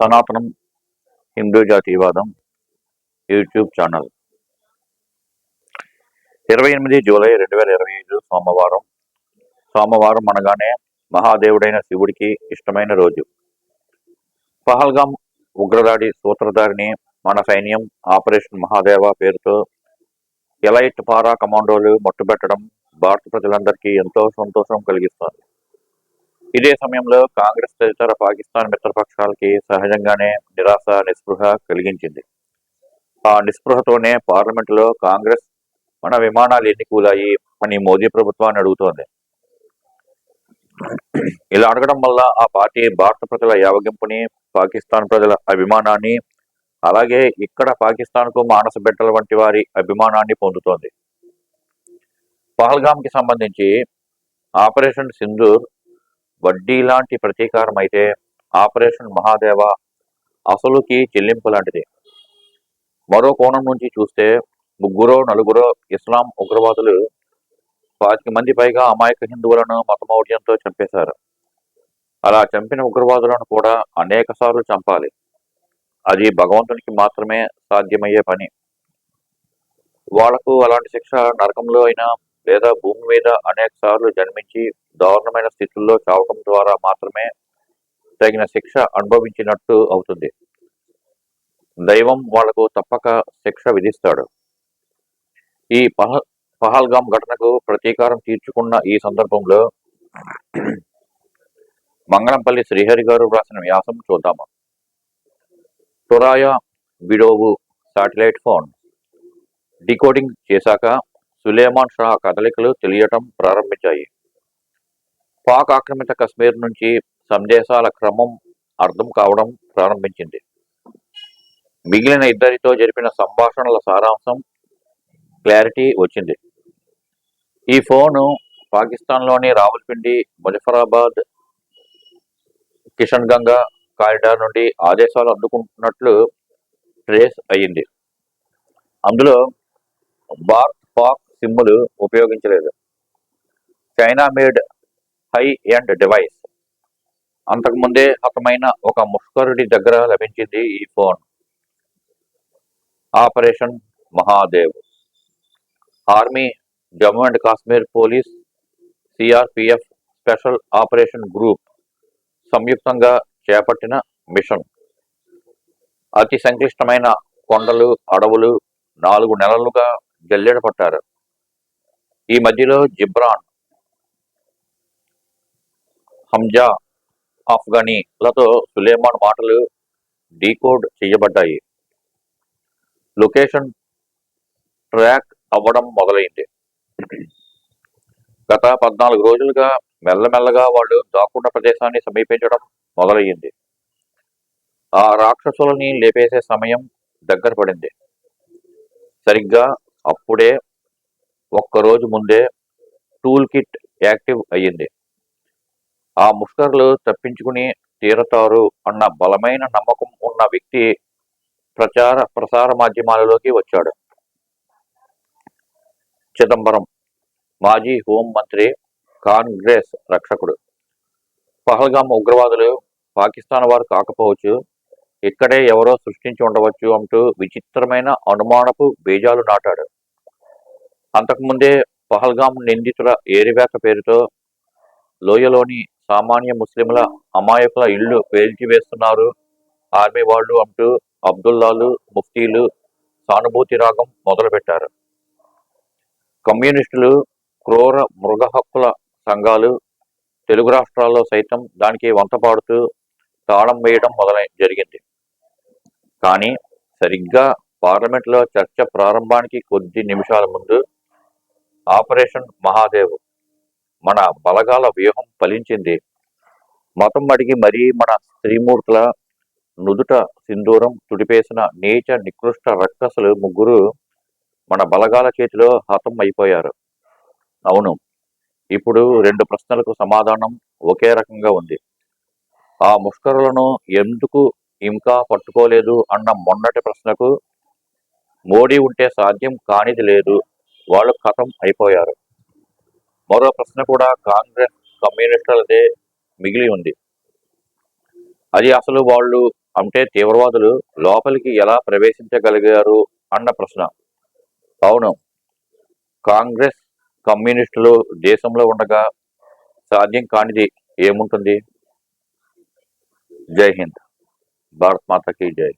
సనాతనం హిందూ జాతీయవాదం YouTube channel. ఇరవై ఎనిమిది జూలై రెండు వేల ఇరవై ఐదు సోమవారం. సోమవారం అనగానే మహాదేవుడైన శివుడికి ఇష్టమైన రోజు. పహల్గాం ఉగ్రదాడి సూత్రధారిని మన సైన్యం ఆపరేషన్ మహాదేవ పేరుతో ఎలైట్ పారా కమాండోలు మట్టుబెట్టడం భారత ప్రజలందరికీ ఎంతో సంతోషం కలిగిస్తుంది. ఇదే సమయంలో కాంగ్రెస్ తదితర పాకిస్తాన్ మిత్రపక్షాలకి సహజంగానే నిరాశ నిస్పృహ కలిగించింది. ఆ నిస్పృహతోనే పార్లమెంటులో కాంగ్రెస్ మన విమానాలు ఎన్ని కూలాయి అని మోదీ ప్రభుత్వాన్ని అడుగుతోంది. ఇలా అడగడం వల్ల ఆ పార్టీ భారత ప్రజల యావగింపుని పాకిస్తాన్ ప్రజల అభిమానాన్ని అలాగే ఇక్కడ పాకిస్తాన్కు మానస బిడ్డల వంటి వారి అభిమానాన్ని పొందుతోంది. పహల్గామ్కి సంబంధించి ఆపరేషన్ సింధూర్ వడ్డీ లాంటి ప్రతీకారం అయితే ఆపరేషన్ మహాదేవ అసలుకి చెల్లింపు లాంటిది. మరో కోణం నుంచి చూస్తే ముగ్గురో నలుగురో ఇస్లాం ఉగ్రవాదులు పాతిక మంది పైగా అమాయక హిందువులను మతమౌర్యంతో చంపేశారు. అలా చంపిన ఉగ్రవాదులను కూడా అనేక సార్లు చంపాలి. అది భగవంతునికి మాత్రమే సాధ్యమయ్యే పని. వాళ్ళకు అలాంటి శిక్ష నరకంలో అయినా లేదా భూమి మీద అనేక సార్లు జన్మించి దారుణమైన స్థితుల్లో చావటం ద్వారా మాత్రమే తగిన శిక్ష అనుభవించినట్టు అవుతుంది. దైవం వాళ్ళకు తప్పక శిక్ష విధిస్తాడు. ఈ పహ పహల్గాం ఘటనకు ప్రతీకారం తీర్చుకున్న ఈ సందర్భంలో మంగళంపల్లి శ్రీహరి గారు వ్రాసిన వ్యాసం చూద్దాము. తురాయ విడోవు శాటిలైట్ ఫోన్. డీకోడింగ్ చేశాక సులేమాన్ షా కదలికలు తెలియటం ప్రారంభించాయి. పాక్ ఆక్రమిత కశ్మీర్ నుంచి సందేశాల క్రమం అర్థం కావడం ప్రారంభించింది. మిగిలిన ఇద్దరితో జరిపిన సంభాషణల సారాంశం క్లారిటీ వచ్చింది. ఈ ఫోను పాకిస్తాన్లోని రావులపిండి ముజఫరాబాద్ కిషన్ గంగా కారిడార్ నుండి ఆదేశాలు అందుకుంటున్నట్లు ట్రేస్ అయ్యింది. అందులో భారత్ పాక్ సిమ్ములు ఉపయోగించలేదు. China made high end device. అంతకుముందే హతమైన ఒక ముష్కరుడి దగ్గర లభించింది ఈ phone. Operation Mahadev. Army Jammu and Kashmir police CRPF special operation group సంయుక్తంగా చేపట్టిన మిషన్. అతి సంక్లిష్టమైన కొండలు అడవులు నాలుగు నెలలుగా జల్లెడ పట్టారు. ఈ మధ్యలో జిబ్రాన్ హంజా ఆఫ్ఘనీలతో సులేమాన్ మాటలు డీకోడ్ చేయబడ్డాయి. లొకేషన్ ట్రాక్ అవ్వడం మొదలైంది. గత పద్నాలుగు రోజులుగా మెల్లమెల్లగా వాళ్ళు దాక్కున్న ప్రదేశాన్ని సమీపించడం మొదలయ్యింది. ఆ రాక్షసులని లేపేసే సమయం దగ్గర పడింది. సరిగ్గా అప్పుడే ఒక్కరోజు ముందే టూల్ కిట్ యాక్టివ్ అయ్యింది. ఆ ముష్కర్లు తప్పించుకుని తీరతారు అన్న బలమైన నమ్మకం ఉన్న వ్యక్తి ప్రచార ప్రసార మాధ్యమాలలోకి వచ్చాడు. చిదంబరం మాజీ హోం మంత్రి కాంగ్రెస్ రక్షకుడు. పహల్గామ్ ఉగ్రవాదులు పాకిస్తాన్ వారు కాకపోవచ్చు ఇక్కడే ఎవరో సృష్టించి ఉండవచ్చు అంటూ విచిత్రమైన అనుమానపు బీజాలు నాటాడు. అంతకుముందే పహల్గాం నిందితుల ఏరివేత పేరుతో లోయలోని సామాన్య ముస్లింల అమాయకుల ఇళ్ళు పేల్చివేస్తున్నారు. ఆర్మీ వాళ్ళు అంటూ అబ్దుల్లాలు ముఫ్తీలు సానుభూతి రాగం మొదలుపెట్టారు. కమ్యూనిస్టులు క్రూర మృగ హక్కుల సంఘాలు తెలుగు రాష్ట్రాల్లో సైతం దానికి వంత పాడుతూ తాళం వేయడం మొదలై జరిగింది. కానీ సరిగ్గా పార్లమెంట్లో చర్చ ప్రారంభానికి కొద్ది నిమిషాల ముందు ఆపరేషన్ మహాదేవ్. మన బలగాల వ్యూహం ఫలించింది. మతం అడిగి మరీ మన స్త్రీమూర్తుల నుదుట సింధూరం తుడిపేసిన నీచ నికృష్ట రక్కసులు ముగ్గురు మన బలగాల చేతిలో హతం అయిపోయారు. అవును ఇప్పుడు రెండు ప్రశ్నలకు సమాధానం ఒకే రకంగా ఉంది. ఆ ముష్కరులను ఎందుకు ఇంకా పట్టుకోలేదు అన్న మొన్నటి ప్రశ్నకు మోడీ ఉంటే సాధ్యం కానిది లేదు. వాళ్ళు ఖతం అయిపోయారు. మరో ప్రశ్న కూడా కాంగ్రెస్ కమ్యూనిస్టులదే మిగిలి ఉంది. అది అసలు వాళ్ళు అంటే తీవ్రవాదులు లోపలికి ఎలా ప్రవేశించగలిగారు అన్న ప్రశ్న. అవును కాంగ్రెస్ కమ్యూనిస్టులు దేశంలో ఉండగా సాధ్యం కానిది ఏముంటుంది? జై హింద్. భారత్ మాతకి జై.